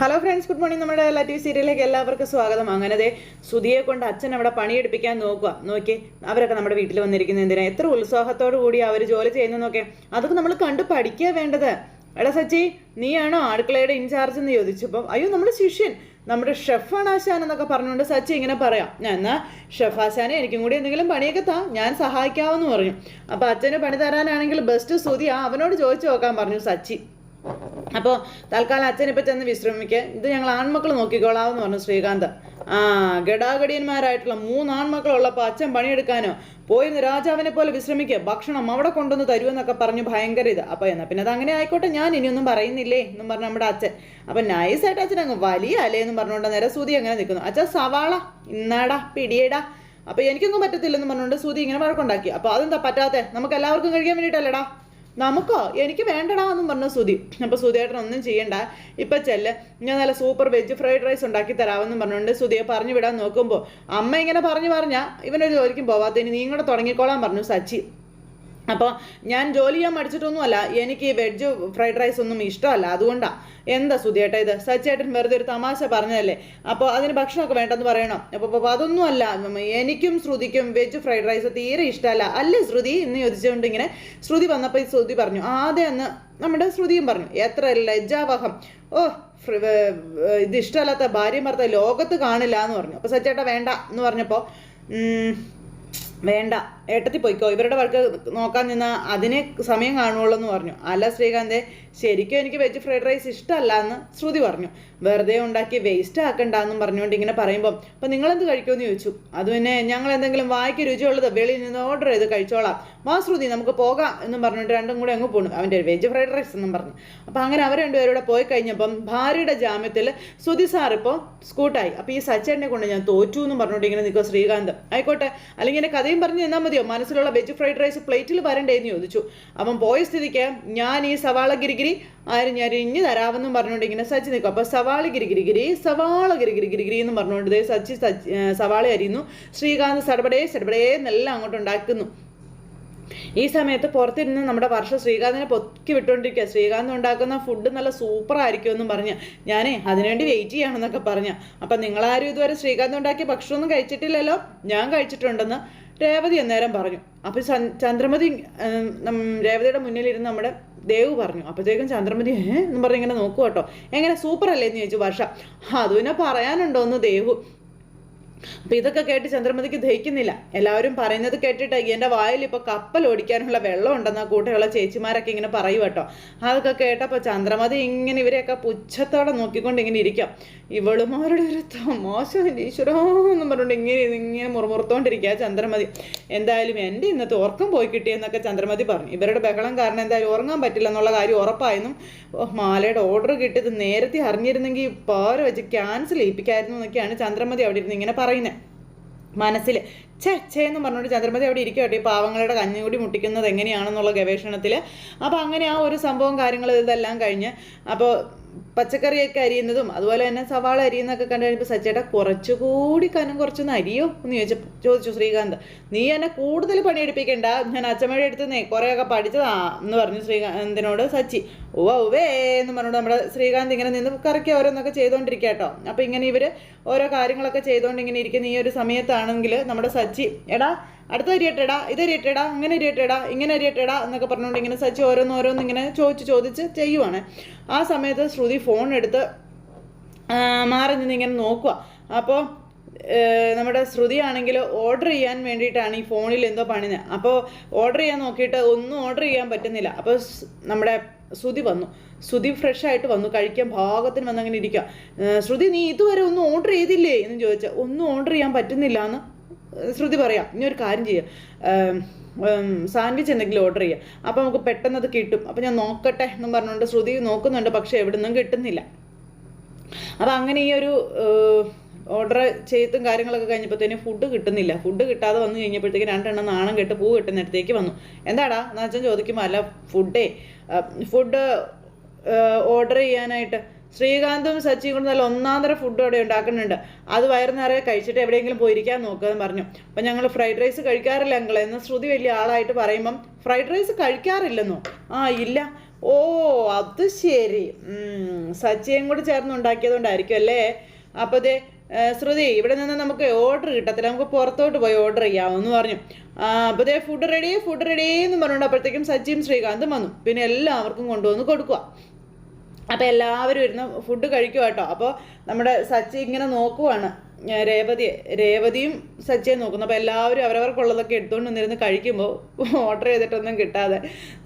Hello friends good morning നമ്മുടെ എല്ലാ T V സീരിയലിലേക്ക് എല്ലാവർക്കും സ്വാഗതം. അങ്ങനെ സുധിയെ കൊണ്ട് അച്ഛൻ അവിടെ പണിയെടുപ്പിക്കാൻ നോക്കുക. നോക്കി അവരൊക്കെ നമ്മുടെ വീട്ടിൽ വന്നിരിക്കുന്ന എന്തിനാ? എത്ര ഉത്സാഹത്തോടു കൂടി അവർ ജോലി ചെയ്യുന്നു നോക്കെ അതൊക്കെ നമ്മൾ കണ്ടു പഠിക്കുക വേണ്ടത്. എടാ സച്ചി നീയാണോ അടുക്കളയുടെ ഇൻചാർജ് എന്ന് ചോദിച്ചപ്പോൾ അയ്യോ നമ്മുടെ ശിഷ്യൻ നമ്മുടെ ഷെഫാണ് ആശാൻ എന്നൊക്കെ പറഞ്ഞുകൊണ്ട് സച്ചി ഇങ്ങനെ പറയാം. ഞാൻ എന്നാ ഷെഫ് ആശാനെ എനിക്കും കൂടി എന്തെങ്കിലും പണിയൊക്കെ താ ഞാൻ സഹായിക്കാമെന്ന് പറഞ്ഞു. അപ്പോൾ അച്ഛന് പണി തരാനാണെങ്കിൽ ബെസ്റ്റ് സുതി അവനോട് ചോദിച്ചു നോക്കാൻ പറഞ്ഞു സച്ചി. അപ്പോൾ തൽക്കാലം അച്ഛനെ പറ്റി ചെന്ന് വിശ്രമിക്കുക ഇത് ഞങ്ങൾ ആൺമക്കൾ നോക്കിക്കോളാമെന്ന് പറഞ്ഞു ശ്രീകാന്ത്. ആ ഗടാഗടിയന്മാരായിട്ടുള്ള മൂന്ന് ആൺമക്കളുള്ളപ്പോൾ അച്ഛൻ പണിയെടുക്കാനോ പോയിന്ന് രാജാവിനെ പോലെ വിശ്രമിക്കുക ഭക്ഷണം അവിടെ കൊണ്ടുവന്ന് തരുമെന്നൊക്കെ പറഞ്ഞു ഭയങ്കര ഇത്. അപ്പോൾ എന്നാൽ പിന്നെ അത് അങ്ങനെ ആയിക്കോട്ടെ. ഞാൻ ഇനിയൊന്നും പറയുന്നില്ലേ എന്നും പറഞ്ഞു നമ്മുടെ അച്ഛൻ. അപ്പം നൈസായിട്ട് അച്ഛൻ അങ്ങ് വലിയ അല്ലേ എന്ന് പറഞ്ഞുകൊണ്ട് നേരെ സൂതി അങ്ങനെ നിൽക്കുന്നു. അച്ഛൻ സവാള ഇന്നാടാ പിടിയേടാ. അപ്പോൾ എനിക്കൊന്നും പറ്റത്തില്ലെന്ന് പറഞ്ഞുകൊണ്ട് സൂതി ഇങ്ങനെ വഴക്കുണ്ടാക്കി. അപ്പോൾ അതെന്താ പറ്റാത്തേ? നമുക്ക് എല്ലാവർക്കും കഴിക്കാൻ വേണ്ടിയിട്ടല്ലേടാ? നമുക്കോ? എനിക്ക് വേണ്ടടാ എന്നും പറഞ്ഞു സുധി. അപ്പോൾ സുധിയേട്ടൻ ഒന്നും ചെയ്യണ്ട. ഇപ്പൊ ചെല്ല്. ഞാൻ നല്ല സൂപ്പർ വെജ് ഫ്രൈഡ് റൈസ് ഉണ്ടാക്കി തരാമെന്നും പറഞ്ഞുകൊണ്ട് സുധിയെ പറഞ്ഞു വിടാൻ നോക്കുമ്പോൾ അമ്മ ഇങ്ങനെ പറഞ്ഞു പറഞ്ഞാ ഇവനൊരു ജോലിക്കും പോവാത്തതിന് നീ കൂടെ തുടങ്ങിക്കോളാൻ പറഞ്ഞു സച്ചി. അപ്പോൾ ഞാൻ ജോലി ചെയ്യാൻ മടിച്ചിട്ടൊന്നുമല്ല എനിക്ക് വെജ് ഫ്രൈഡ് റൈസ് ഒന്നും ഇഷ്ടമല്ല. അതുകൊണ്ടാണ് എന്താ സുധിയേട്ടാ ഇത്? സച്ചേട്ടൻ വെറുതെ ഒരു തമാശ പറഞ്ഞതല്ലേ? അപ്പോൾ അതിന് ഭക്ഷണമൊക്കെ വേണ്ടെന്ന് പറയണോ. അപ്പോൾ അപ്പോൾ അതൊന്നുമല്ല. എനിക്കും ശ്രുതിക്കും വെജ് ഫ്രൈഡ് റൈസ് തീരെ ഇഷ്ടമല്ല. അല്ലേ ശ്രുതി? എന്ന് ചോദിച്ചുകൊണ്ട് ഇങ്ങനെ ശ്രുതി വന്നപ്പോൾ ശ്രുതി പറഞ്ഞു ആദ്യം അന്ന് നമ്മുടെ ശ്രുതിയും പറഞ്ഞു എത്ര ലജ്ജാവഹം. ഓ ഇത് ഇഷ്ടമല്ലാത്ത ഭാര്യ ഭർത്ത ലോകത്ത് കാണില്ല എന്ന് പറഞ്ഞു. അപ്പോൾ സച്ചേട്ട വേണ്ട എന്ന് പറഞ്ഞപ്പോൾ വേണ്ട. ഏട്ടത്തി പോയിക്കോ? ഇവരുടെ വർക്ക് നോക്കാൻ നിന്ന അതിനെ സമയം കാണുള്ളൂ എന്ന് പറഞ്ഞു. അല്ല ശ്രീകാന്തെ ശരിക്കും എനിക്ക് വെജ് ഫ്രൈഡ് റൈസ് ഇഷ്ടമല്ല എന്ന് ശ്രുതി പറഞ്ഞു. വെറുതെ ഉണ്ടാക്കി വേസ്റ്റ് ആക്കണ്ട എന്നും പറഞ്ഞുകൊണ്ട് ഇങ്ങനെ പറയുമ്പോൾ അപ്പം നിങ്ങളെന്ത് കഴിക്കുമെന്ന് ചോദിച്ചു. അത് പിന്നെ ഞങ്ങൾ എന്തെങ്കിലും വായിക്ക് രുചിയുള്ളത് വെളിയിൽ നിന്ന് ഓർഡർ ചെയ്ത് കഴിച്ചോളാം. വാ ശ്രുതി നമുക്ക് പോകാം എന്നും പറഞ്ഞിട്ട് രണ്ടും കൂടെ അങ്ങ് പോണു. അവന്റെ വെജ് ഫ്രൈഡ് റൈസ് എന്നും പറഞ്ഞു. അപ്പം അങ്ങനെ അവർ രണ്ടുപേരൂടെ പോയി കഴിഞ്ഞപ്പം ഭാര്യയുടെ ജാമ്യത്തിൽ ശ്രുതി സാർ ഇപ്പോൾ സ്കൂട്ടായി. അപ്പോൾ ഈ സച്ചേട്ടനെ കൊണ്ട് ഞാൻ തോറ്റു എന്നും പറഞ്ഞുകൊണ്ട് ഇങ്ങനെ നിൽക്കുക ശ്രീകാന്ത്. ആയിക്കോട്ടെ അല്ലെങ്കിൽ എന്റെ കഥയും പറഞ്ഞു പറഞ്ഞ് നിന്നാൽ മതിയോ മനസ്സിലുള്ള വെജ് ഫ്രൈഡ് റൈസ് പ്ലേറ്റിൽ വരണ്ടേ എന്ന് ചോദിച്ചു. അവൻ പോയ സ്ഥിതിക്ക് ഞാൻ ഈ സവാള ഗിരിഗിരി ഇഞ്ഞ് തരാമെന്നും പറഞ്ഞുകൊണ്ട് ഇങ്ങനെ സച്ചി നിൽക്കും. അപ്പോൾ സവാള ഗിരിഗിരിഗിരി സവാള ഗിരിഗിരി ഗിരിഗിരി എന്ന് പറഞ്ഞുകൊണ്ട് ദേ സച്ചി സവാള അരിയുന്നു. ശ്രീകാന്ത് സടപടേ സടപടേ എന്നെല്ലാം അങ്ങോട്ട് ഉണ്ടാക്കുന്നു. ഈ സമയത്ത് പുറത്തിരുന്ന് നമ്മുടെ വർഷ ശ്രീകാന്തിനെ പൊക്കി വിട്ടുകൊണ്ടിരിക്കുക. ശ്രീകാന്ത് ഉണ്ടാക്കുന്ന ഫുഡ് നല്ല സൂപ്പർ ആയിരിക്കും എന്നും പറഞ്ഞ് ഞാനേ അതിനുവേണ്ടി വെയിറ്റ് ചെയ്യണമെന്നൊക്കെ പറഞ്ഞ. അപ്പം നിങ്ങളാരും ഇതുവരെ ശ്രീകാന്ത് ഉണ്ടാക്കിയ ഭക്ഷണമൊന്നും കഴിച്ചിട്ടില്ലല്ലോ? ഞാൻ കഴിച്ചിട്ടുണ്ടെന്ന്. രേവതി അന്നേരം പറഞ്ഞു. അപ്പോൾ ചന്ദ്രമതി രേവതിയുടെ മുന്നിലിരുന്ന് നമ്മുടെ ദേവ് പറഞ്ഞു. അപ്പോഴത്തേക്കും ചന്ദ്രമതി ഏ എന്ന് പറഞ്ഞ് ഇങ്ങനെ നോക്കുക കേട്ടോ എങ്ങനെ സൂപ്പർ അല്ലേ എന്ന് ചോദിച്ചു വർഷ. അത് പിന്നെ പറയാനുണ്ടോ എന്ന് ദേവു. അപ്പൊ ഇതൊക്കെ കേട്ട് ചന്ദ്രമതിക്ക് ദഹിക്കുന്നില്ല. എല്ലാവരും പറയുന്നത് കേട്ടിട്ട് എന്റെ വായിൽ ഇപ്പൊ കപ്പൽ ഓടിക്കാനുള്ള വെള്ളം ഉണ്ടെന്ന കൂടെയുള്ള ചേച്ചിമാരൊക്കെ ഇങ്ങനെ പറയും കേട്ടോ. അതൊക്കെ കേട്ടപ്പോൾ ചന്ദ്രമതി ഇങ്ങനെ ഇവരെയൊക്കെ പുച്ഛത്തോടെ നോക്കിക്കൊണ്ട് ഇങ്ങനെ ഇരിക്കാം. ഇവളുമാരുടെ ഒരു മോശം ഈശ്വരോ എന്നും പറഞ്ഞുകൊണ്ട് ഇങ്ങനെ ഇങ്ങനെ മുറുമുറുത്തോണ്ടിരിക്കുക ചന്ദ്രമതി. എന്തായാലും എന്റെ ഇന്നത്തെ ഉറക്കം പോയി കിട്ടിയെന്നൊക്കെ ചന്ദ്രമതി പറഞ്ഞു. ഇവരുടെ ബഹളം കാരണം എന്തായാലും ഉറങ്ങാൻ പറ്റില്ല എന്നുള്ള കാര്യം ഉറപ്പായെന്നും മാലയുടെ ഓർഡർ കിട്ടിയത് നേരത്തെ അറിഞ്ഞിരുന്നെങ്കിൽ പാര വെച്ച് ക്യാൻസൽ ചെയ്യിപ്പിക്കായിരുന്നു എന്നൊക്കെയാണ് ചന്ദ്രമതി അവിടെ ഇരുന്ന് ഇങ്ങനെ പറയുന്നത് മനസ്സിൽ ഛേ ഛേ എന്ന് പറഞ്ഞുകൊണ്ട് ചന്ദ്രമതി അവിടെ ഇരിക്കട്ടെ ഈ പാവങ്ങളുടെ കഞ്ഞുകൂടി മുട്ടിക്കുന്നത് എങ്ങനെയാണെന്നുള്ള ഗവേഷണത്തിൽ അപ്പോൾ അങ്ങനെ ആ ഒരു സംഭവം കാര്യങ്ങൾ ഇതെല്ലാം കഴിഞ്ഞ്. അപ്പോൾ പച്ചക്കറിയൊക്കെ അരിയുന്നതും അതുപോലെ തന്നെ സവാള അരിയുന്നതൊക്കെ കണ്ടു കഴിഞ്ഞപ്പോൾ സച്ചേട്ടാ കുറച്ചുകൂടി കനം കുറച്ചൊന്ന് അരിയോ എന്ന് ചോദിച്ചു ചോദിച്ചു ശ്രീകാന്ത്. നീ എന്നെ കൂടുതൽ പണിയെടുപ്പിക്കണ്ട. ഞാൻ അച്ചമ്മയുടെ അടുത്ത് നിന്നേ കുറേയൊക്കെ പഠിച്ചതാ എന്ന് പറഞ്ഞു ശ്രീകാന്തിനോട് സച്ചി. ഓ ഔവേ എന്ന് പറഞ്ഞുകൊണ്ട് നമ്മുടെ ശ്രീകാന്ത് ഇങ്ങനെ നിന്ന് കറക്കി ഓരോന്നൊക്കെ ചെയ്തുകൊണ്ടിരിക്കുക കേട്ടോ. അപ്പോൾ ഇങ്ങനെ ഇവർ ഓരോ കാര്യങ്ങളൊക്കെ ചെയ്തുകൊണ്ട് ഇങ്ങനെ ഇരിക്കുന്ന ഈ ഒരു സമയത്താണെങ്കിൽ നമ്മുടെ സച്ചി എടാ അടുത്ത അരിയട്ടെടാ ഇത് അരിയട്ടെടാ അങ്ങനെ അരിയട്ടെടാ ഇങ്ങനെ അരിയട്ടെടാ എന്നൊക്കെ പറഞ്ഞുകൊണ്ട് ഇങ്ങനെ സച്ചി ഓരോന്ന് ഇങ്ങനെ ചോദിച്ച് ചോദിച്ച് ചെയ്യുവാണ്. ആ സമയത്ത് ശ്രുതി ഫോൺ എടുത്ത് മാറി നിന്ന് ഇങ്ങനെ നോക്കുക അപ്പോൾ നമ്മുടെ ശ്രുതി ആണെങ്കിൽ ഓർഡർ ചെയ്യാൻ വേണ്ടിയിട്ടാണ് ഈ ഫോണിൽ എന്തോ പണിത് അപ്പോൾ ഓർഡർ ചെയ്യാൻ നോക്കിയിട്ട് ഒന്നും ഓർഡർ ചെയ്യാൻ പറ്റുന്നില്ല. അപ്പോൾ നമ്മുടെ ശ്രുതി വന്നു. ശ്രുതി ഫ്രഷ് ആയിട്ട് വന്നു കഴിക്കാൻ ഭാഗത്തിന് വന്ന് അങ്ങനെ ഇരിക്കുക ശ്രുതി നീ ഇതുവരെ ഒന്നും ഓർഡർ ചെയ്തില്ലേ എന്ന് ചോദിച്ചാൽ ഒന്നും ഓർഡർ ചെയ്യാൻ പറ്റുന്നില്ല എന്ന് ശ്രുതി പറയാം ഇനി ഒരു കാര്യം ചെയ്യാം. സാൻഡ്വിച്ച് എന്തെങ്കിലും ഓർഡർ ചെയ്യാം. അപ്പോൾ നമുക്ക് പെട്ടെന്ന് അത് കിട്ടും. അപ്പോൾ ഞാൻ നോക്കട്ടെ എന്നും പറഞ്ഞുകൊണ്ട് ശ്രുതി നോക്കുന്നുണ്ട് പക്ഷേ എവിടെ നിന്നും കിട്ടുന്നില്ല. അപ്പം അങ്ങനെ ഈ ഒരു ഓർഡർ ചെയ്തും കാര്യങ്ങളൊക്കെ കഴിഞ്ഞപ്പോഴത്തേനും ഫുഡ് കിട്ടുന്നില്ല. ഫുഡ് കിട്ടാതെ വന്നു കഴിഞ്ഞപ്പോഴത്തേക്ക് രണ്ടെണ്ണം നാണം കെട്ട് പൂ കിട്ടുന്നിടത്തേക്ക് വന്നു. എന്താടാ? എന്ന് ചോദിക്കുമ്പോൾ അല്ല ഫുഡേ ഫുഡ് ഓർഡർ ചെയ്യാനായിട്ട് ശ്രീകാന്തും സച്ചിയും കൂടെ നല്ല ഒന്നാന്തര ഫുഡ് അവിടെ ഉണ്ടാക്കുന്നുണ്ട്. അത് വയറ് നിറയെ കഴിച്ചിട്ട് എവിടെയെങ്കിലും പോയിരിക്കാൻ നോക്കുകയെന്ന് പറഞ്ഞു. അപ്പം ഞങ്ങൾ ഫ്രൈഡ് റൈസ് കഴിക്കാറില്ല ഞങ്ങൾ എന്ന് ശ്രുതി വലിയ ആളായിട്ട് പറയുമ്പം ഫ്രൈഡ് റൈസ് കഴിക്കാറില്ലെന്നോ? ആ ഇല്ല. ഓ അത് ശരി. സച്ചിയും കൂടി ചേർന്ന് ഉണ്ടാക്കിയതുകൊണ്ടായിരിക്കും അല്ലേ? അപ്പോൾ അതെ ശ്രുതി ഇവിടെ നിന്ന് നമുക്ക് ഓർഡർ കിട്ടത്തില്ല. നമുക്ക് പുറത്തോട്ട് പോയി ഓർഡർ ചെയ്യാമെന്ന് പറഞ്ഞു. അപ്പോൾ ദേ ഫുഡ് റെഡി ഫുഡ് റെഡി എന്ന് പറഞ്ഞുകൊണ്ട് അപ്പോഴത്തേക്കും സച്ചിയും ശ്രീകാന്തും വന്നു. പിന്നെ എല്ലാവർക്കും കൊണ്ടുവന്ന് കൊടുക്കുക അപ്പോൾ എല്ലാവരും ഇരുന്ന് ഫുഡ് കഴിക്കുക കേട്ടോ. അപ്പോൾ നമ്മുടെ സച്ചി ഇങ്ങനെ നോക്കുവാണ്. രേവതി രേവതിയും സച്ചിയെ നോക്കുന്നു. അപ്പോൾ എല്ലാവരും അവരവർക്കുള്ളതൊക്കെ എടുത്തുകൊണ്ട് വന്നിരുന്ന് കഴിക്കുമ്പോൾ ഓർഡർ ചെയ്തിട്ടൊന്നും കിട്ടാതെ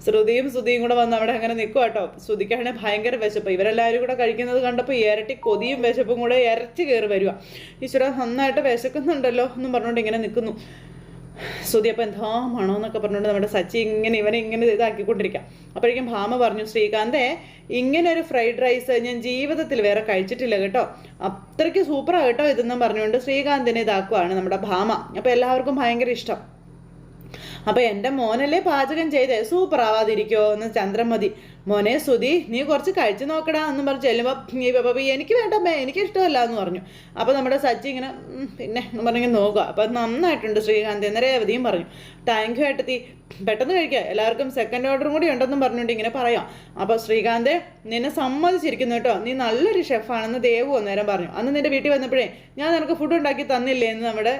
ശ്രുതിയും ശ്രുതിയും കൂടെ വന്ന് അവിടെ അങ്ങനെ നിൽക്കുക കേട്ടോ. ശ്രുതിക്കാണെങ്കിൽ ഭയങ്കര വിശപ്പ്. ഇവരെല്ലാവരും കൂടെ കഴിക്കുന്നത് കണ്ടപ്പോൾ ഇരട്ടി കൊതിയും വിശപ്പും കൂടെ ഇരച്ച് കയറി വരിക ഈശ്വര നന്നായിട്ട് വിശക്കുന്നുണ്ടല്ലോ എന്നും പറഞ്ഞുകൊണ്ട് ഇങ്ങനെ നിൽക്കുന്നു ശ്രുതി അപ്പം എന്തോ മണോ എന്നൊക്കെ പറഞ്ഞുകൊണ്ട് നമ്മുടെ സച്ചി ഇങ്ങനെ ഇവനെ ഇങ്ങനെ ഇതാക്കിക്കൊണ്ടിരിക്കാം. അപ്പോഴേക്കും ഭാമ പറഞ്ഞു ശ്രീകാന്തേ ഇങ്ങനെ ഒരു ഫ്രൈഡ് റൈസ് ഞാൻ ജീവിതത്തിൽ വേറെ കഴിച്ചിട്ടില്ല കേട്ടോ. അത്രയ്ക്ക് സൂപ്പറാണ് കേട്ടോ ഇതെന്നും പറഞ്ഞുകൊണ്ട് ശ്രീകാന്തിനെ ഇതാക്കുവാണ് നമ്മുടെ ഭാമ. അപ്പോൾ എല്ലാവർക്കും ഭയങ്കര ഇഷ്ടം. അപ്പൊ എന്റെ മോനല്ലേ പാചകം ചെയ്തേ സൂപ്പർ ആവാതിരിക്കോ എന്ന് ചന്ദ്രമതി മോനെ സുധി നീ കുറച്ച് കഴിച്ചു നോക്കടാ എന്ന് പറഞ്ഞ് ചെല്ലുമ്പോൾ ഈ പപ്പ എനിക്ക് വേണ്ടമ്മേ എനിക്ക് ഇഷ്ടമല്ല എന്ന് പറഞ്ഞു. അപ്പോൾ നമ്മുടെ സച്ചി ഇങ്ങനെ പിന്നെ എന്ന് പറഞ്ഞിങ്ങനെ നോക്കുക. അപ്പോൾ നന്നായിട്ടുണ്ട് ശ്രീകാന്ത്. എന്ന് രേവതിയും പറഞ്ഞു. താങ്ക് യു ഏട്ടത്തി. പെട്ടെന്ന് കഴിക്കുക എല്ലാവർക്കും സെക്കൻഡ് ഓർഡറും കൂടി ഉണ്ടെന്നും പറഞ്ഞുകൊണ്ട് ഇങ്ങനെ പറയാം. അപ്പോൾ ശ്രീകാന്ത് നിന്നെ സമ്മതിച്ചിരിക്കുന്നു കേട്ടോ. നീ നല്ലൊരു ഷെഫാണെന്ന് ദേവു അന്നേരം പറഞ്ഞു. അന്ന് നിന്റെ വീട്ടിൽ വന്നപ്പോഴേ ഞാൻ നിനക്ക് ഫുഡ് ഉണ്ടാക്കി തന്നില്ലേ? എന്ന് നമ്മുടെ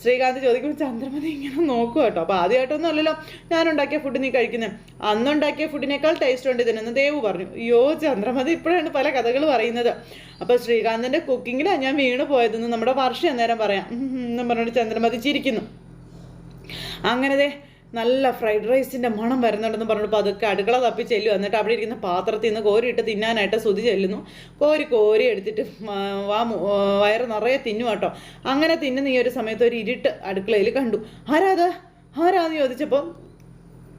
ശ്രീകാന്ത് ചോദിക്കുമ്പോൾ ചന്ദ്രമതി ഇങ്ങനെ നോക്കുക കേട്ടോ അപ്പോൾ ആദ്യമായിട്ടൊന്നും അല്ലല്ലോ ഞാൻ ഉണ്ടാക്കിയ ഫുഡ് നീ കഴിക്കുന്നത് അന്നുണ്ടാക്കിയ ഫുഡിനേക്കാൾ ടേസ്റ്റ് ഉണ്ട് ഇതിനെന്ന് ദേവ് പറഞ്ഞു അയ്യോ ചന്ദ്രമതി ഇപ്പോഴാണ് പല കഥകൾ പറയുന്നത് അപ്പോൾ ശ്രീകാന്തിന്റെ കുക്കിങ്ങിലാണ് ഞാൻ വീണ് പോയതെന്ന് നമ്മുടെ വർഷം അന്നേരം പറയാം എന്ന് പറഞ്ഞുകൊണ്ട് ചന്ദ്രമതി ചിരിക്കുന്നു അങ്ങനെ നല്ല ഫ്രൈഡ് റൈസിന്റെ മണം വരുന്നുണ്ടെന്ന് പറഞ്ഞപ്പോൾ അതൊക്കെ അടുക്കള തപ്പി ചെല്ലും എന്നിട്ട് അവിടെ ഇരിക്കുന്ന പാത്രത്തിൽ നിന്ന് കോരിയിട്ട് തിന്നാനായിട്ട് സ്തുതി ചെല്ലുന്നു. കോരി കോരി എടുത്തിട്ട് വാ വയറ് നിറയെ തിന്നു കേട്ടോ. അങ്ങനെ തിന്നുന്ന ഈ ഒരു സമയത്ത് ഒരു ഇരുട്ട് അടുക്കളയിൽ കണ്ടു. ആരാത് ആരാന്ന് ചോദിച്ചപ്പം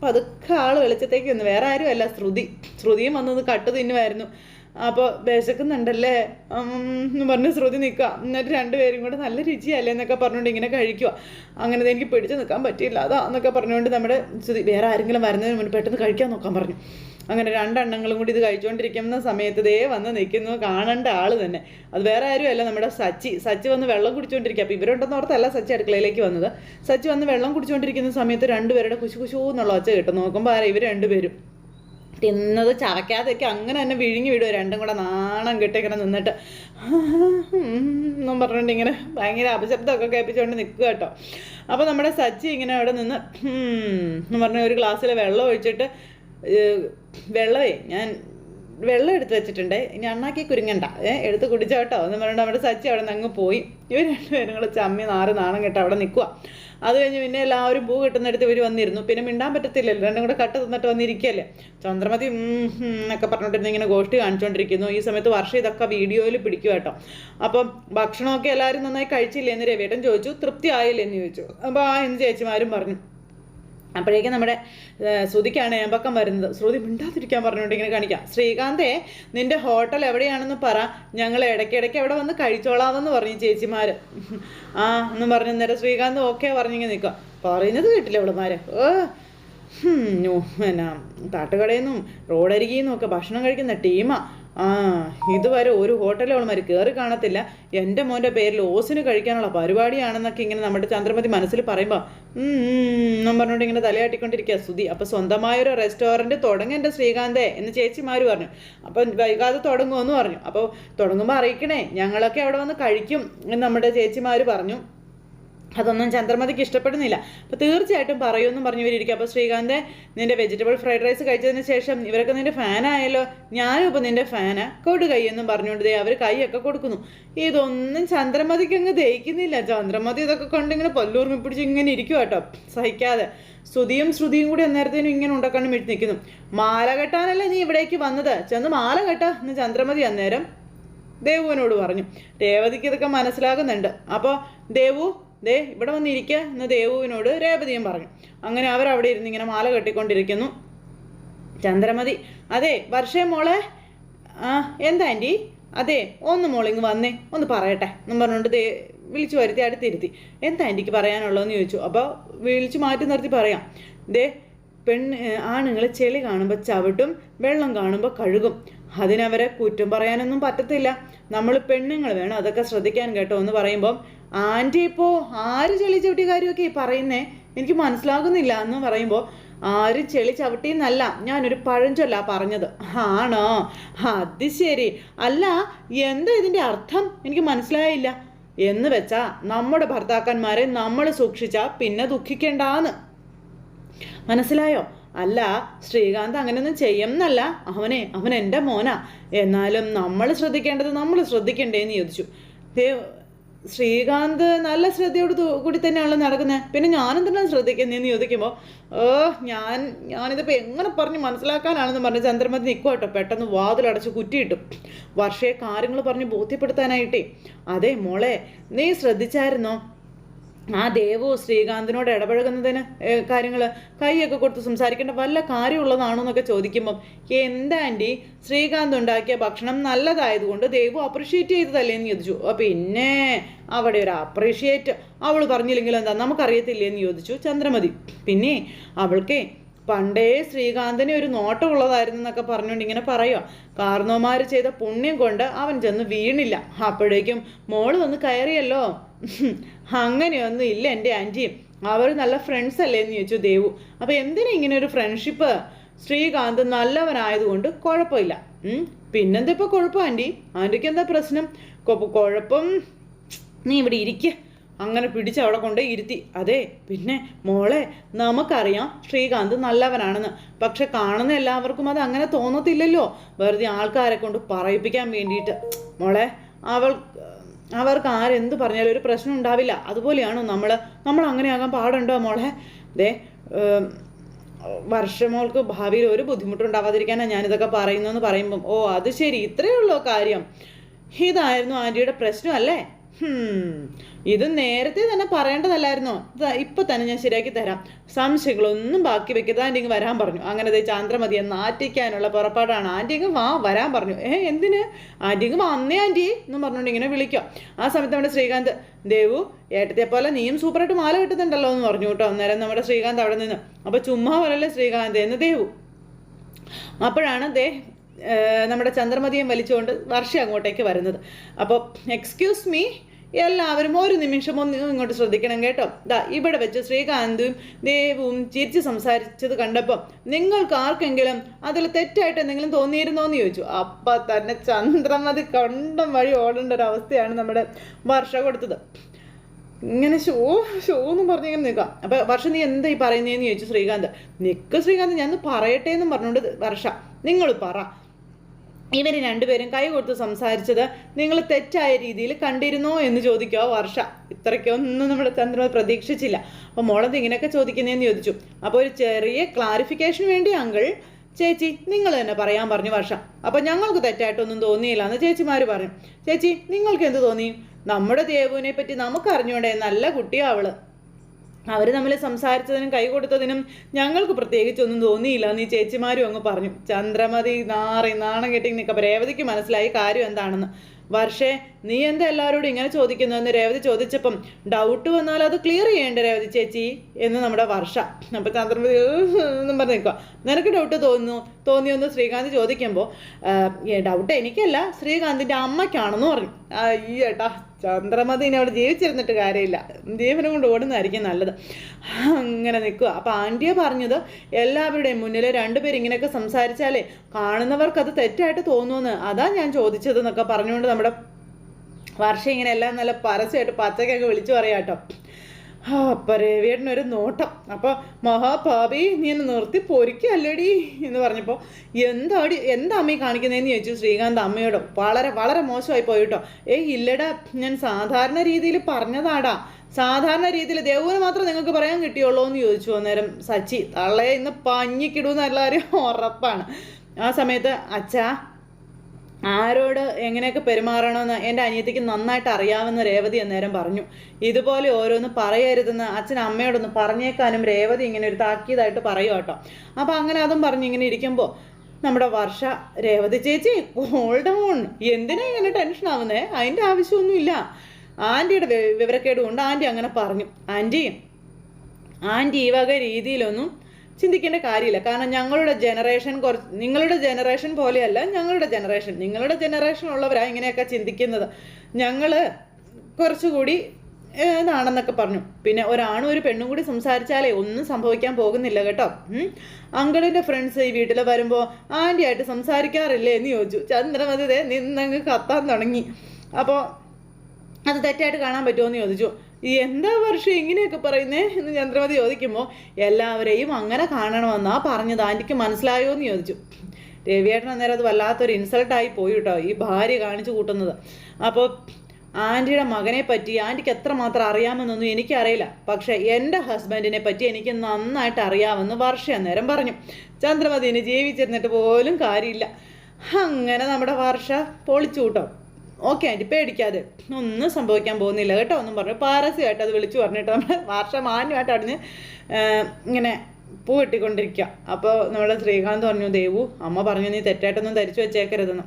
പതുക്കെ ആൾ വെളിച്ചത്തേക്ക് വന്നു. വേറെ അല്ല ശ്രുതി ശ്രുതിയും വന്നത് കട്ട് തിന്നുമായിരുന്നു അപ്പോൾ വിശക്കുന്നുണ്ടല്ലേ? എന്ന് പറഞ്ഞ് ശ്രുതി നിൽക്കുക എന്നിട്ട് രണ്ടുപേരും കൂടെ നല്ല രുചിയല്ലേ എന്നൊക്കെ പറഞ്ഞുകൊണ്ട് ഇങ്ങനെ കഴിക്കുക അങ്ങനെ എനിക്ക് പിടിച്ച് നിൽക്കാൻ പറ്റിയില്ല. അതാ എന്നൊക്കെ പറഞ്ഞുകൊണ്ട് നമ്മുടെ ശ്രുതി വേറെ ആരെങ്കിലും വരുന്നതിന് മുൻപ് പെട്ടെന്ന് കഴിക്കാൻ നോക്കാൻ പറഞ്ഞു. അങ്ങനെ രണ്ടെണ്ണങ്ങളും കൂടി ഇത് കഴിച്ചുകൊണ്ടിരിക്കുന്ന സമയത്ത് ദേ വന്ന് നിൽക്കുന്നു കാണേണ്ട ആൾ തന്നെ. അത് വേറെ ആരുമല്ല നമ്മുടെ സച്ചി. സച്ചി വന്ന് വെള്ളം കുടിച്ചുകൊണ്ടിരിക്കുക അപ്പോൾ ഇവരുണ്ടെന്ന് ഓർത്തല്ല സച്ചി അടുക്കളയിലേക്ക് വന്നത്. സച്ചി വന്ന് വെള്ളം കുടിച്ചുകൊണ്ടിരിക്കുന്ന സമയത്ത് രണ്ടുപേരുടെ കുശു കുശു എന്നുള്ള ഒച്ച കിട്ടും. നോക്കുമ്പോൾ ആരാ ഇവർ രണ്ടുപേരും? തിന്നത് ചവയ്ക്കാതെയൊക്കെ അങ്ങനെ തന്നെ വിഴുങ്ങി വിടുക രണ്ടും കൂടെ നാണം കിട്ടി ഇങ്ങനെ നിന്നിട്ട് എന്നും പറഞ്ഞുകൊണ്ട് ഇങ്ങനെ ഭയങ്കര അപശബ്ദമൊക്കെ കേൾപ്പിച്ചുകൊണ്ട് നിൽക്കുക കേട്ടോ. അപ്പോൾ നമ്മുടെ സച്ചി ഇങ്ങനെ അവിടെ നിന്ന് എന്ന് പറഞ്ഞ ഒരു ഗ്ലാസ്സിൽ വെള്ളം ഒഴിച്ചിട്ട് വെള്ളമേ ഞാൻ വെള്ളം എടുത്ത് വെച്ചിട്ടുണ്ട്. ഇനി അണ്ണാക്കി കുരുങ്ങണ്ട. ഏ എടുത്ത് കുടിച്ചോ കേട്ടോ. എന്ന് പറഞ്ഞിട്ട് നമ്മുടെ സച്ചി അവിടെ നിന്ന് അങ്ങ് പോയി. ഇവർ രണ്ടുപേരും കൂടെ ചമ്മി നാറ് നാണം കേട്ടോ അവിടെ നിൽക്കുക അത് കഴിഞ്ഞ് പിന്നെ എല്ലാവരും പൂ കിട്ടുന്നിടത്ത് ഇവർ വന്നിരുന്നു. പിന്നെ മിണ്ടാൻ പറ്റത്തില്ലല്ലോ. രണ്ടും കൂടെ കട്ട് തന്നിട്ട് വന്നിരിക്കുകയല്ലേ ചന്ദ്രമതി എന്നൊക്കെ പറഞ്ഞിട്ടിരുന്ന് ഇങ്ങനെ ഗോഷ്ടി കാണിച്ചുകൊണ്ടിരിക്കുന്നു ഈ സമയത്ത് വർഷം ഇതൊക്കെ വീഡിയോയിൽ പിടിക്കുക കേട്ടോ. അപ്പം ഭക്ഷണമൊക്കെ എല്ലാവരും നന്നായി കഴിച്ചില്ലേ എന്ന് രവേട്ടൻ ചോദിച്ചു. തൃപ്തി ആയില്ലേ എന്ന് ചോദിച്ചു. അപ്പോൾ ആ എന്ന് ചേച്ചിമാരും പറഞ്ഞു. അപ്പോഴേക്കും നമ്മുടെ ശ്രുതിക്കാണ് ഏമ്പക്കം വരുന്നത്. ശ്രുതി മിണ്ടാതിരിക്കാൻ പറഞ്ഞുകൊണ്ട് ഇങ്ങനെ കാണിക്കാം. ശ്രീകാന്തേ നിന്റെ ഹോട്ടൽ എവിടെയാണെന്ന് പറ. ഞങ്ങൾ ഇടയ്ക്കിടയ്ക്ക് അവിടെ വന്ന് കഴിച്ചോളാമെന്ന് പറഞ്ഞു ചേച്ചിമാർ ആ എന്ന് പറഞ്ഞു നേരം ശ്രീകാന്ത് ഓക്കെ പറഞ്ഞിങ്ങനെ നിൽക്കുക. പറയുന്നത് കേട്ടില്ല ഇവളുമാര്. ഓ എന്നാ കാട്ടുകടയിൽ നിന്നും റോഡരികിൽ നിന്നും ഒക്കെ ഭക്ഷണം കഴിക്കുന്ന ടീമാ. ആ ഇതുവരെ ഒരു ഹോട്ടലിൽ അവൾമാർ കയറി കാണത്തില്ല. എന്റെ മോന്റെ പേരിൽ ഓസിന് കഴിക്കാനുള്ള പരിപാടിയാണെന്നൊക്കെ ഇങ്ങനെ നമ്മുടെ ചന്ദ്രമതി മനസ്സിൽ പറയുമ്പോൾ എന്നും പറഞ്ഞുകൊണ്ട് ഇങ്ങനെ തലയാട്ടിക്കൊണ്ടിരിക്കുക സുതി അപ്പോൾ സ്വന്തമായൊരു റെസ്റ്റോറന്റ് തുടങ്ങേണ്ട ശ്രീകാന്തേ എന്ന് ചേച്ചിമാർ പറഞ്ഞു. അപ്പം വൈകാതെ തുടങ്ങുമെന്ന് പറഞ്ഞു. അപ്പോൾ തുടങ്ങുമ്പോൾ അറിയിക്കണേ ഞങ്ങളൊക്കെ അവിടെ വന്ന് കഴിക്കും എന്ന് നമ്മുടെ ചേച്ചിമാർ പറഞ്ഞു. അതൊന്നും ചന്ദ്രമതിക്ക് ഇഷ്ടപ്പെടുന്നില്ല. അപ്പോൾ തീർച്ചയായിട്ടും പറയുമെന്നും പറഞ്ഞു ഇവരിയ്ക്കുക അപ്പോൾ ശ്രീകാന്ത് നിന്റെ വെജിറ്റബിൾ ഫ്രൈഡ് റൈസ് കഴിച്ചതിന് ശേഷം ഇവരൊക്കെ നിന്റെ ഫാനായല്ലോ ഞാനും ഇപ്പോൾ നിന്റെ ഫാനാ കൊടു കൈ എന്നും പറഞ്ഞുകൊണ്ട് ദേ അവർ കൈയൊക്കെ കൊടുക്കുന്നു. ഇതൊന്നും ചന്ദ്രമതിക്ക് അങ്ങ് ദഹിക്കുന്നില്ല. ചന്ദ്രമതി ഇതൊക്കെ കൊണ്ട് ഇങ്ങനെ പല്ലൂർമി പിടിച്ച് ഇങ്ങനെ ഇരിക്കുക കേട്ടോ. സഹിക്കാതെ. ശ്രുതിയും ശ്രുതിയും കൂടി അന്നേരത്തേനും ഇങ്ങനെ ഉണ്ടാക്കാണ്ട് വിട്ട് നിൽക്കുന്നു. മാല കെട്ടാനല്ല നീ ഇവിടേക്ക് വന്നത്? ചെന്ന് മാല കെട്ട. എന്ന് ചന്ദ്രമതി അന്നേരം ദേവുവിനോട് പറഞ്ഞു. രേവതിക്ക് ഇതൊക്കെ മനസ്സിലാകുന്നുണ്ട്. അപ്പോൾ ദേവു ദേ ഇവിടെ വന്നിരിക്കുക എന്ന് ദേവുവിനോട് രേവതിയും പറഞ്ഞു. അങ്ങനെ അവരവിടെ ഇരുന്ന് ഇങ്ങനെ മാല കെട്ടിക്കൊണ്ടിരിക്കുന്നു. ചന്ദ്രമതി അതെ വർഷേ മോളെ ആ എന്താ ആന്റി? അതെ ഒന്ന് മോളിങ് വന്നേ ഒന്ന് പറയട്ടെ എന്നും പറഞ്ഞുകൊണ്ട് ദേ വിളിച്ചു വരുത്തി അടുത്തിരുത്തി. എന്താ ആന്റിക്ക് പറയാനുള്ളതെന്ന് ചോദിച്ചു. അപ്പോൾ വിളിച്ചു മാറ്റി നിർത്തി പറയാം. ദേ പെണ്ണ് ആണുങ്ങൾ ചെളി കാണുമ്പോൾ ചവിട്ടും വെള്ളം കാണുമ്പോൾ കഴുകും. അതിനവരെ കുറ്റം പറയാനൊന്നും പറ്റത്തില്ല. നമ്മൾ പെണ്ണുങ്ങൾ വേണം അതൊക്കെ ശ്രദ്ധിക്കാൻ കേട്ടോ എന്ന് പറയുമ്പം ആന്റി ഇപ്പോൾ ആര് ചെളി ചവിട്ടിയ കാര്യമൊക്കെ പറയുന്നേ? എനിക്ക് മനസ്സിലാകുന്നില്ല എന്ന് പറയുമ്പോൾ ആര് ചെളി ചവിട്ടിന്നല്ല ഞാനൊരു പഴഞ്ചൊല്ല പറഞ്ഞത്. ആണോ? അത് ശരി. അല്ല എന്താ ഇതിന്റെ അർത്ഥം? എനിക്ക് മനസ്സിലായില്ല. എന്ന് വെച്ചാ നമ്മുടെ ഭർത്താക്കന്മാരെ നമ്മൾ സൂക്ഷിച്ചാൽ പിന്നെ ദുഃഖിക്കേണ്ടാന്ന്. മനസ്സിലായോ? അല്ല ശ്രീകാന്ത് അങ്ങനെയൊന്നും ചെയ്യുന്നല്ല അവനെ അവൻ എന്റെ മോനാ. എന്നാലും നമ്മൾ ശ്രദ്ധിക്കേണ്ടത് നമ്മൾ ശ്രദ്ധിക്കണ്ടേന്ന് ചോദിച്ചു. ശ്രീകാന്ത് നല്ല ശ്രദ്ധയോട് കൂടി തന്നെയാണല്ലോ നടക്കുന്നത് പിന്നെ ഞാനെന്തിനാണ് ശ്രദ്ധിക്കുന്നതെന്ന് ചോദിക്കുമ്പോൾ ഓ ഞാൻ ഞാനിതിപ്പോൾ എങ്ങനെ പറഞ്ഞ് മനസ്സിലാക്കാനാണെന്ന് പറഞ്ഞ് ചന്ദ്രമതി നിൽക്കും കേട്ടോ പെട്ടെന്ന് വാതിലടച്ച് കുറ്റിയിട്ടും. വർഷയെ കാര്യങ്ങൾ പറഞ്ഞ് ബോധ്യപ്പെടുത്താനായിട്ടേ. അതെ മോളെ നീ ശ്രദ്ധിച്ചായിരുന്നോ? ആ ദേവോ ശ്രീകാന്തിനോട് ഇടപഴകുന്നതിന് കാര്യങ്ങൾ കൈയൊക്കെ കൊടുത്ത് സംസാരിക്കേണ്ട വല്ല കാര്യമുള്ളതാണോ എന്നൊക്കെ ചോദിക്കുമ്പം എന്താ ശ്രീകാന്ത് ഉണ്ടാക്കിയ ഭക്ഷണം നല്ലതായതുകൊണ്ട് ദേവു അപ്രിഷ്യേറ്റ് ചെയ്തതല്ലേ? എന്ന് ചോദിച്ചു. "ഓ, പിന്നെ അവിടെ ഒരു അപ്രീഷിയേറ്റ് അവൾ പറഞ്ഞില്ലെങ്കിൽ എന്താ നമുക്കറിയത്തില്ലേ എന്ന് ചോദിച്ചു ചന്ദ്രമതി. പിന്നെ അവൾക്കേ പണ്ടേ ശ്രീകാന്തിന് ഒരു നോട്ടം ഉള്ളതായിരുന്നു എന്നൊക്കെ പറഞ്ഞുകൊണ്ട് ഇങ്ങനെ പറയുക കാർന്നോമാർ ചെയ്ത പുണ്യം കൊണ്ട് അവൻ ചെന്ന് വീണില്ല. അപ്പോഴേക്കും മോൾ വന്ന് കയറിയല്ലോ. അങ്ങനെയൊന്നും ഇല്ല എന്റെ ആന്റിയും അവർ നല്ല ഫ്രണ്ട്സ് അല്ലേ എന്ന് ചോദിച്ചു ദേവു. അപ്പോൾ എന്തിനാ ഇങ്ങനെ ഒരു ഫ്രണ്ട്ഷിപ്പ് ശ്രീകാന്ത് നല്ലവനായതുകൊണ്ട് കുഴപ്പമില്ല. പിന്നെന്താ ഇപ്പോൾ കുഴപ്പം ആന്റി? ആന്റിക്ക് എന്താ പ്രശ്നം? കുഴപ്പം. നീ ഇവിടെ ഇരിക്ക. അങ്ങനെ പിടിച്ച് അവിടെ കൊണ്ട് ഇരുത്തി. അതെ പിന്നെ മോളെ നമുക്കറിയാം ശ്രീകാന്ത് നല്ലവനാണെന്ന്. പക്ഷെ കാണുന്ന എല്ലാവർക്കും അത് അങ്ങനെ തോന്നത്തില്ലല്ലോ. വെറുതെ ആൾക്കാരെ കൊണ്ട് പറയിപ്പിക്കാൻ വേണ്ടിയിട്ട്. മോളെ അവൾ അവർക്ക് ആരെന്ത് പറഞ്ഞാലും ഒരു പ്രശ്നം ഉണ്ടാവില്ല. അതുപോലെയാണോ നമ്മൾ നമ്മൾ അങ്ങനെ ആകാൻ പാടുണ്ടോ മോളെ? ദേ വർഷമോൾക്ക് ഭാവിയിൽ ഒരു ബുദ്ധിമുട്ടുണ്ടാവാതിരിക്കാനാണ് ഞാനിതൊക്കെ പറയുന്നതെന്ന് പറയുമ്പം ഓ അത് ശരി ഇത്രയേ ഉള്ളൂ കാര്യം. ഇതായിരുന്നു ആന്റിയുടെ പ്രശ്നം അല്ലേ ഇത് നേരത്തെ തന്നെ പറയേണ്ടതല്ലായിരുന്നോ? ഇപ്പൊ തന്നെ ഞാൻ ശരിയാക്കി തരാം. സംശയങ്ങളൊന്നും ബാക്കി വെക്കരുത്. ആന്റി വരാൻ പറഞ്ഞു. അങ്ങനെ ചാന്ദ്രമതി എന്ന് നാറ്റിക്കാനുള്ള പുറപ്പാടാണ്. ആന്റി വാ വരാൻ പറഞ്ഞു. ഏ എന്തിന്? ആന്റി വന്നേ ആന്റി എന്ന് പറഞ്ഞുകൊണ്ട് ഇങ്ങനെ വിളിക്കുക ആ സമയത്ത് നമ്മുടെ ശ്രീകാന്ത് ദേവു ഏട്ടത്തെ പോലെ നീയും സൂപ്പറായിട്ട് മാല കിട്ടുന്നുണ്ടല്ലോ എന്ന് പറഞ്ഞു കേട്ടോ. അന്നേരം നമ്മുടെ ശ്രീകാന്ത് അവിടെ നിന്ന് അപ്പൊ ചുമ്മാ പറയല്ലേ ശ്രീകാന്ത്? എന്ന് ദേവു. അപ്പോഴാണ് ദേ നമ്മുടെ ചന്ദ്രമതിയും വലിച്ചുകൊണ്ട് വർഷ അങ്ങോട്ടേക്ക് വരുന്നത്. അപ്പോൾ എക്സ്ക്യൂസ് മീ എല്ലാവരും ഒരു നിമിഷം ഒന്ന് ഇങ്ങോട്ട് ശ്രദ്ധിക്കണം കേട്ടോ. ദാ ഇവിടെ വെച്ച് ശ്രീകാന്തും ദേവും ചിരിച്ച് സംസാരിച്ചത് കണ്ടപ്പോൾ നിങ്ങൾക്ക് ആർക്കെങ്കിലും അതിൽ തെറ്റായിട്ട് എന്തെങ്കിലും തോന്നിയിരുന്നോ എന്ന് ചോദിച്ചു. അപ്പം തന്നെ ചന്ദ്രമതി കണ്ടം വഴി ഓടേണ്ട ഒരു അവസ്ഥയാണ് നമ്മുടെ വർഷ കൊടുത്തത്. ഇങ്ങനെ ഷോ ഷോ എന്നും പറഞ്ഞു ഇങ്ങനെ നിൽക്കാം. അപ്പം വർഷ നീ എന്താ ഈ പറയുന്നതെന്ന് ചോദിച്ചു ശ്രീകാന്ത്. നിൽക്ക് ശ്രീകാന്ത് ഞാൻ പറയട്ടെ എന്നും പറഞ്ഞുകൊണ്ട് വർഷ നിങ്ങൾ പറ. ഇവർ രണ്ടുപേരും കൈ കൊടുത്ത് സംസാരിച്ചത് നിങ്ങൾ തെറ്റായ രീതിയിൽ കണ്ടിരുന്നോ എന്ന് ചോദിക്കുക വർഷ. ഇത്രയ്ക്കൊന്നും നമ്മൾ ചന്ദ്രമ പ്രതീക്ഷിച്ചില്ല. അപ്പോൾ മോളത് ഇങ്ങനെയൊക്കെ ചോദിക്കുന്നതെന്ന് ചോദിച്ചു. അപ്പോൾ ഒരു ചെറിയ ക്ലാരിഫിക്കേഷന് വേണ്ടി അങ്കിൾ ചേച്ചി നിങ്ങൾ തന്നെ പറയാൻ പറഞ്ഞു വർഷ. അപ്പോൾ ഞങ്ങൾക്ക് തെറ്റായിട്ടൊന്നും തോന്നിയില്ല എന്ന് ചേച്ചിമാർ പറഞ്ഞു. ചേച്ചി നിങ്ങൾക്ക് എന്ത് തോന്നി? നമ്മുടെ ദേവുവിനെ പറ്റി നമുക്ക് അറിഞ്ഞൂടെ നല്ല കുട്ടിയാ അവൾ. അവർ തമ്മിൽ സംസാരിച്ചതിനും കൈ കൊടുത്തതിനും ഞങ്ങൾക്ക് പ്രത്യേകിച്ചൊന്നും തോന്നിയില്ല നീ ചേച്ചിമാരും അങ്ങ് പറഞ്ഞു. ചന്ദ്രമതി നാറി നാണം കെട്ടി നിൽക്കപ്പോൾ രേവതിക്ക് മനസ്സിലായി കാര്യം എന്താണെന്ന്. വർഷേ നീ എന്താ എല്ലാവരോടും ഇങ്ങനെ ചോദിക്കുന്നു എന്ന് രേവതി ചോദിച്ചപ്പം ഡൗട്ട് വന്നാൽ അത് ക്ലിയർ ചെയ്യേണ്ട രേവതി ചേച്ചി? എന്ന് നമ്മുടെ വർഷ അപ്പം ചന്ദ്രമതി എന്നും പറഞ്ഞ് നിൽക്കുക നിനക്ക് ഡൗട്ട് തോന്നുന്നു തോന്നിയൊന്ന് ശ്രീകാന്ത് ചോദിക്കുമ്പോൾ ഡൗട്ട് എനിക്കല്ല ശ്രീകാന്തിന്റെ അമ്മയ്ക്കാണെന്ന് പറഞ്ഞു. അയ്യേട്ടാ ചന്ദ്രമതി ഇനി അവിടെ ജീവിച്ചിരുന്നിട്ട് കാര്യമില്ല. ജീവനും കൊണ്ട് ഓടുന്നതായിരിക്കും നല്ലത്. അങ്ങനെ നിൽക്കുക അപ്പോൾ ആന്റിയെ പറഞ്ഞത് എല്ലാവരുടെയും മുന്നിൽ രണ്ടുപേരും ഇങ്ങനെയൊക്കെ സംസാരിച്ചാലേ കാണുന്നവർക്ക് അത് തെറ്റായിട്ട് തോന്നുമെന്ന് അതാ ഞാൻ ചോദിച്ചത് എന്നൊക്കെ പറഞ്ഞുകൊണ്ട് നമ്മുടെ വർഷം ഇങ്ങനെ എല്ലാം നല്ല പരസ്യമായിട്ട് പച്ചക്കൊക്കെ വിളിച്ചു പറയാം കേട്ടോ. ആ, അപ്പൊ രവിയേട്ടനൊരു നോട്ടം. അപ്പോൾ മഹാഭാവി നീ എന്നെ നിർത്തി പൊരിക്കല്ലടി എന്ന് പറഞ്ഞപ്പോൾ എന്താടി എന്താ അമ്മ കാണിക്കുന്നതെന്ന് ചോദിച്ചു ശ്രീകാന്ത് അമ്മയോട്. വളരെ വളരെ മോശമായി പോയി കേട്ടോ. ഏയ് ഇല്ലടാ ഞാൻ സാധാരണ രീതിയിൽ പറഞ്ഞതാടാ. സാധാരണ രീതിയിൽ ദേവുവിന് മാത്രം നിങ്ങൾക്ക് പറയാൻ കിട്ടിയുള്ളൂ എന്ന് ചോദിച്ചു അന്നേരം സച്ചി തള്ളയെ ഇന്ന് പഞ്ഞിക്കിടുമെന്ന് എല്ലാവരും ഉറപ്പാണ്. ആ സമയത്ത് അച്ഛാ ആരോട് എങ്ങനെയൊക്കെ പെരുമാറണമെന്ന് എന്റെ അനിയത്തിക്ക് നന്നായിട്ട് അറിയാമെന്ന് രേവതി അന്നേരം പറഞ്ഞു. ഇതുപോലെ ഓരോന്ന് പറയരുതെന്ന് അച്ഛൻ അമ്മയോടൊന്ന് പറഞ്ഞേക്കാനും രേവതി ഇങ്ങനെ ഒരു താക്കീതായിട്ട് പറയും കേട്ടോ. അപ്പം അങ്ങനെ അതും പറഞ്ഞ് ഇങ്ങനെ ഇരിക്കുമ്പോൾ നമ്മുടെ വർഷ രേവതി ചേച്ചി ഹോൾഡ് ഓൺ എന്തിനാ ഇങ്ങനെ ടെൻഷൻ ആവുന്നേ? അതിന്റെ ആവശ്യമൊന്നുമില്ല. ആന്റിയുടെ വിവരക്കേട് കൊണ്ട് ആന്റി അങ്ങനെ പറഞ്ഞു. ആന്റി ആന്റി ഈ വക രീതിയിലൊന്നും ചിന്തിക്കേണ്ട കാര്യമില്ല. കാരണം ഞങ്ങളുടെ ജനറേഷൻ കുറച്ച് നിങ്ങളുടെ ജനറേഷൻ പോലെയല്ല ഞങ്ങളുടെ ജനറേഷൻ നിങ്ങളുടെ ജനറേഷൻ ഉള്ളവരാണ് ഇങ്ങനെയൊക്കെ ചിന്തിക്കുന്നത്. ഞങ്ങൾ കുറച്ചുകൂടി എന്നാണെന്നൊക്കെ പറഞ്ഞു. പിന്നെ ഒരാണും ഒരു പെണ്ണും കൂടി സംസാരിച്ചാലേ ഒന്നും സംഭവിക്കാൻ പോകുന്നില്ല കേട്ടോ. അങ്കിളിന്റെ ഫ്രണ്ട്സ് ഈ വീട്ടിൽ വരുമ്പോൾ ആന്റി ആയിട്ട് സംസാരിക്കാറില്ലേ? എന്ന് ചോദിച്ചു. ചന്ദ്രമതി നിന്നങ്ങ് കത്താൻ തുടങ്ങി. അപ്പോൾ അത് തെറ്റായിട്ട് കാണാൻ പറ്റുമോ? എന്ന് ചോദിച്ചു. എന്താ വർഷം ഇങ്ങനെയൊക്കെ പറയുന്നേ എന്ന് ചന്ദ്രമതി ചോദിക്കുമ്പോൾ എല്ലാവരെയും അങ്ങനെ കാണണമെന്നാ പറഞ്ഞത്. ആന്റിക്ക് മനസ്സിലായോ എന്ന് ചോദിച്ചു. രവിയേട്ടൻ അന്നേരം അത് വല്ലാത്തൊരു ഇൻസൾട്ടായി പോയി കേട്ടോ ഈ ഭാര്യ കാണിച്ചു കൂട്ടുന്നത്. അപ്പോൾ ആന്റിയുടെ മകനെ പറ്റി ആന്റിക്ക് എത്രമാത്രം അറിയാമെന്നൊന്നും എനിക്കറിയില്ല. പക്ഷേ എന്റെ ഹസ്ബൻഡിനെ പറ്റി എനിക്ക് നന്നായിട്ട് അറിയാമെന്ന് വർഷ അന്നേരം പറഞ്ഞു. ചന്ദ്രമതിന് ജീവിച്ചിരുന്നിട്ട് പോലും കാര്യമില്ല. അങ്ങനെ നമ്മുടെ വർഷ പൊളിച്ചു കൂട്ടോ ഓക്കെ ആന്റി പേടിക്കാതെ. ഒന്നും സംഭവിക്കാൻ പോകുന്നില്ല കേട്ടോ ഒന്നും പറഞ്ഞു. പാരസ്യമായിട്ട് അത് വിളിച്ചു പറഞ്ഞിട്ട് നമ്മൾ വർഷ മാന്യമായിട്ട് അടിഞ്ഞ് ഇങ്ങനെ പൂ കിട്ടിക്കൊണ്ടിരിക്കുക അപ്പോൾ നമ്മുടെ ശ്രീകാന്ത് പറഞ്ഞു ദേവു അമ്മ പറഞ്ഞു നീ തെറ്റായിട്ടൊന്നും ധരിച്ചു വെച്ചേക്കരുതെന്ന്.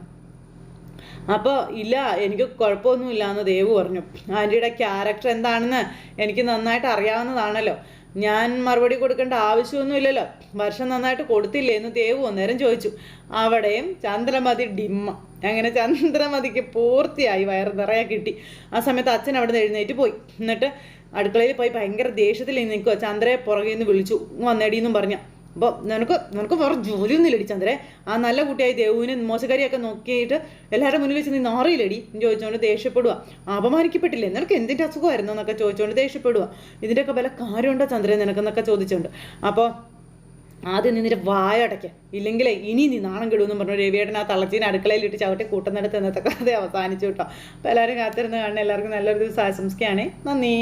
അപ്പോൾ ഇല്ല എനിക്ക് കുഴപ്പമൊന്നുമില്ല എന്ന് ദേവു പറഞ്ഞു. ആന്റിയുടെ ക്യാരക്ടർ എന്താണെന്ന് എനിക്ക് നന്നായിട്ട് അറിയാവുന്നതാണല്ലോ. ഞാൻ മറുപടി കൊടുക്കേണ്ട ആവശ്യമൊന്നുമില്ലല്ലോ വർഷം നന്നായിട്ട് കൊടുത്തില്ലേ എന്ന് ദേവു അന്നേരം ചോദിച്ചു. അവിടെയും ചന്ദ്രമതി ഡിമ്മ. അങ്ങനെ ചന്ദ്രമതിക്ക് പൂർത്തിയായി വയറ് നിറയെ കിട്ടി. ആ സമയത്ത് അച്ഛൻ അവിടെ നിന്ന് എഴുന്നേറ്റ് പോയി. എന്നിട്ട് അടുക്കളയിൽ പോയി ഭയങ്കര ദേഷ്യത്തിൽ നിൽക്കുക ചന്ദ്രയെ പുറകെ നിന്ന് വിളിച്ചു. വന്നേടിയെന്നും പറഞ്ഞ. അപ്പോൾ നിനക്ക് നിനക്ക് വേറെ ജോലിയൊന്നും ഇല്ലടി ചന്ദ്രേ. ആ നല്ല കുട്ടിയായി ദേവുവിനെ മോശക്കാരിയൊക്കെ നോക്കിയിട്ട് എല്ലാവരുടെ മുന്നിൽ വെച്ച് നീ നാറിയില്ലടി. എന്ന് ചോദിച്ചുകൊണ്ട് ദേഷ്യപ്പെടുക അപമാനിക്കപ്പെട്ടില്ലേ? നിനക്ക് എന്തിന്റെ അസുഖമായിരുന്നു എന്നൊക്കെ ചോദിച്ചുകൊണ്ട് ദേഷ്യപ്പെടുക ഇതിന്റെയൊക്കെ വില കാര്യമുണ്ടോ ചന്ദ്രൻ നിനക്കെന്നൊക്കെ ചോദിച്ചുകൊണ്ട് അപ്പോൾ ആദ്യം നിന്നിട്ട് വായടയ്ക്ക ഇല്ലെങ്കിലേ ഇനി നീ നാണം കിടുമെന്ന് പറഞ്ഞു രവിയേട്ടൻ ആ തളച്ചീനെ അടുക്കളയിലിട്ട് ചവിട്ടി കൂട്ടുന്നിടത്ത് എന്നത്തെ കഥ അവസാനിച്ചു കേട്ടോ. അപ്പോൾ എല്ലാവരും കാത്തിരുന്ന് കാണുന്ന എല്ലാവർക്കും നല്ലൊരു ദിവസം ആശംസിക്കുകയാണേ. നന്ദി.